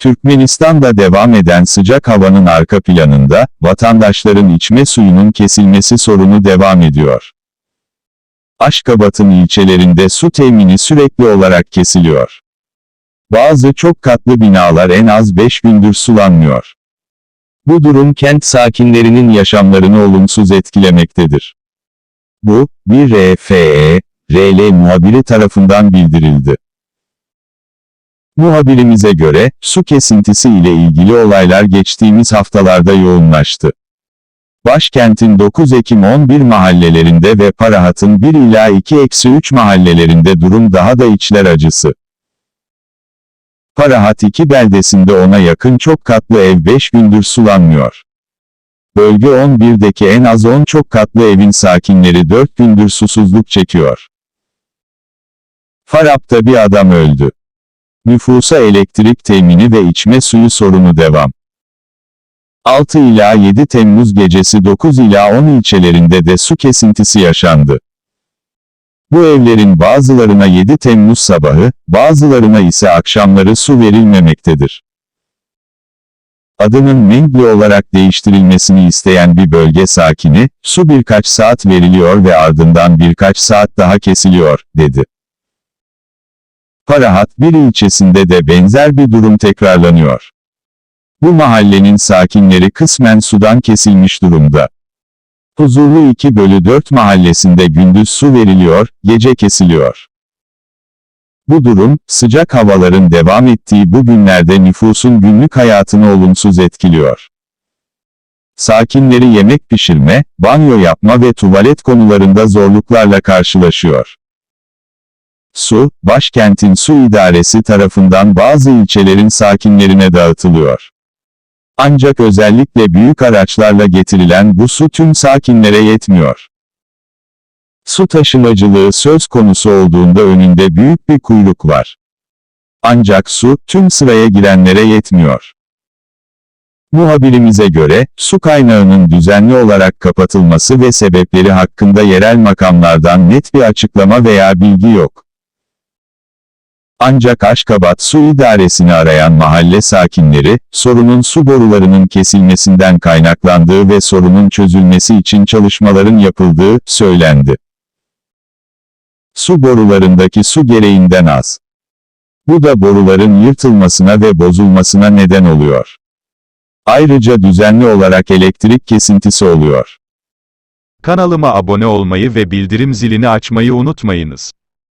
Türkmenistan'da devam eden sıcak havanın arka planında, vatandaşların içme suyunun kesilmesi sorunu devam ediyor. Aşkabat'ın ilçelerinde su temini sürekli olarak kesiliyor. Bazı çok katlı binalar en az 5 gündür sulanmıyor. Bu durum kent sakinlerinin yaşamlarını olumsuz etkilemektedir. Bu, bir RFE, RL muhabiri tarafından bildirildi. Muhabirimize göre, su kesintisi ile ilgili olaylar geçtiğimiz haftalarda yoğunlaştı. Başkentin 9 Ekim 11 mahallelerinde ve Parahat'ın 1 ila 2-3 mahallelerinde durum daha da içler acısı. Parahat 2 beldesinde ona yakın çok katlı ev 5 gündür sulanmıyor. Bölge 11'deki en az 10 çok katlı evin sakinleri 4 gündür susuzluk çekiyor. Farap'ta bir adam öldü. Nüfusa elektrik temini ve içme suyu sorunu devam. 6 ila 7 Temmuz gecesi 9 ila 10 ilçelerinde de su kesintisi yaşandı. Bu evlerin bazılarına 7 Temmuz sabahı, bazılarına ise akşamları su verilmemektedir. Adının Mengli olarak değiştirilmesini isteyen bir bölge sakini, su birkaç saat veriliyor ve ardından birkaç saat daha kesiliyor, dedi. Parahat bir ilçesinde de benzer bir durum tekrarlanıyor. Bu mahallenin sakinleri kısmen sudan kesilmiş durumda. Huzurlu 2 bölü 4 mahallesinde gündüz su veriliyor, gece kesiliyor. Bu durum, sıcak havaların devam ettiği bu günlerde nüfusun günlük hayatını olumsuz etkiliyor. Sakinleri yemek pişirme, banyo yapma ve tuvalet konularında zorluklarla karşılaşıyor. Su, başkentin su idaresi tarafından bazı ilçelerin sakinlerine dağıtılıyor. Ancak özellikle büyük araçlarla getirilen bu su tüm sakinlere yetmiyor. Su taşımacılığı söz konusu olduğunda önünde büyük bir kuyruk var. Ancak su, tüm sıraya girenlere yetmiyor. Muhabirimize göre, su kaynağının düzenli olarak kapatılması ve sebepleri hakkında yerel makamlardan net bir açıklama veya bilgi yok. Ancak Aşkabat Su İdaresini arayan mahalle sakinleri, sorunun su borularının kesilmesinden kaynaklandığı ve sorunun çözülmesi için çalışmaların yapıldığı, söylendi. Su borularındaki su gereğinden az. Bu da boruların yırtılmasına ve bozulmasına neden oluyor. Ayrıca düzenli olarak elektrik kesintisi oluyor. Kanalıma abone olmayı ve bildirim zilini açmayı unutmayınız.